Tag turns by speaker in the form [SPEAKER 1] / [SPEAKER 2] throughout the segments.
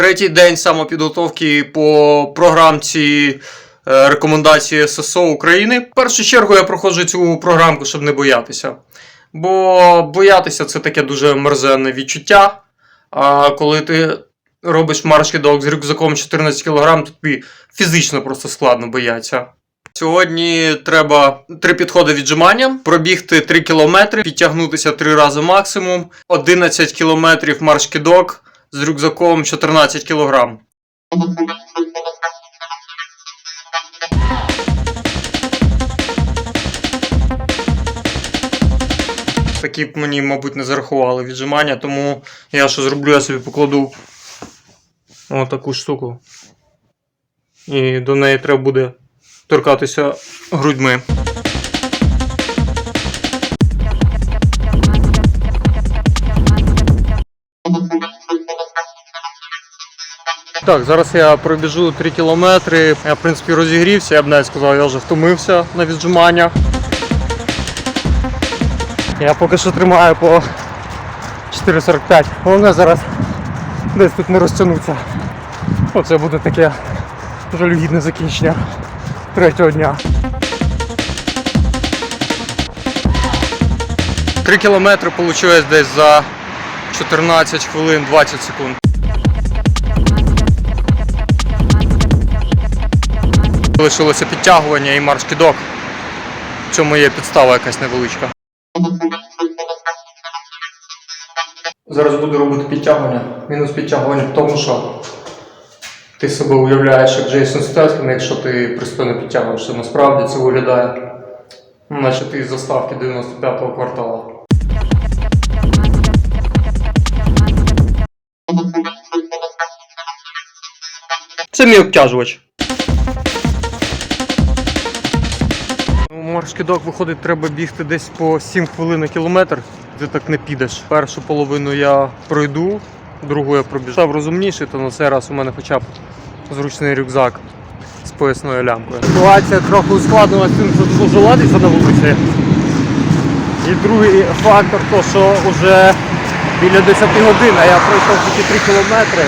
[SPEAKER 1] Третій день самопідготовки по програмці е, рекомендації ССО України. В першу чергу я проходжу цю програмку, щоб не боятися. Бо боятися це таке дуже мерзенне відчуття. А коли ти робиш марш-кидок з рюкзаком 14 кг, то тобі фізично просто складно боятися. Сьогодні треба три підходи віджимання, пробігти 3 кілометри, підтягнутися 3 рази максимум, 11 кілометрів марш-кидок з рюкзаком 14 кілограм. Такі б мені, мабуть, не зарахували віджимання, тому я що зроблю, я собі покладу отаку штуку. І до неї треба буде торкатися грудьми. Так, зараз я пробіжу 3 кілометри. Я, в принципі, розігрівся, я б навіть сказав, я вже втомився на віджиманнях. Я поки що тримаю по 4,45. Головне зараз десь тут не розтягнуться. Оце буде таке жалюгідне закінчення третього дня. 3 кілометри вийшло десь за 14 хвилин 20 секунд. Лишилося підтягування і марш-кидок. В цьому є підстава якась невеличка. Зараз буду робити підтягування. Мінус підтягування в тому, що ти себе уявляєш як Джейсон Стетхем, якщо ти пристойно підтягуєшся. Насправді це виглядає, наче ти з заставки 95-го квартала. Це мій обтяжувач. Маршкідок виходить, треба бігти десь по 7 хвилин на кілометр. Ти так не підеш. Першу половину я пройду, другу я пробіжу. Став розумніший, то на цей раз у мене хоча б зручний рюкзак з поясною лямкою. Ситуація трохи ускладнилася тим, що дуже ладиться на вулиці. І другий фактор, то що вже біля 10 годин, а я пройшов тільки 3 кілометри,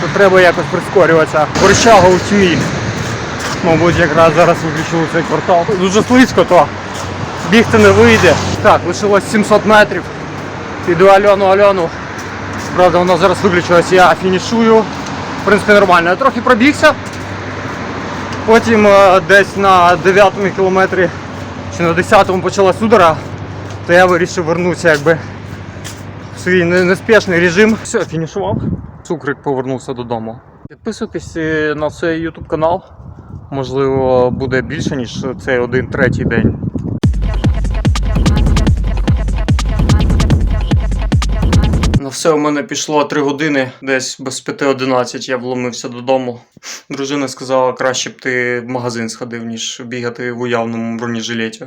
[SPEAKER 1] то треба якось прискорюватися. Борщага у тьмі. Мабуть, якраз зараз виключили цей квартал. Дуже слизько, то бігти не вийде. Так, лишилось 700 метрів. Піду Альону Альону. Правда, вона зараз виключилась, я фінішую. В принципі, нормально. Я трохи пробігся. Потім е, десь на 9 кілометрі чи на 10-му почала судора, то я вирішив вернутися якби в свій не- неспішний режим. Все, фінішував. Цукрик повернувся додому. Підписуйтесь е, на цей YouTube канал. Можливо, буде більше, ніж цей один третій день. На все у мене пішло 3 години, десь без 5.11 я вломився додому. Дружина сказала, краще б ти в магазин сходив, ніж бігати в уявному бронежилеті.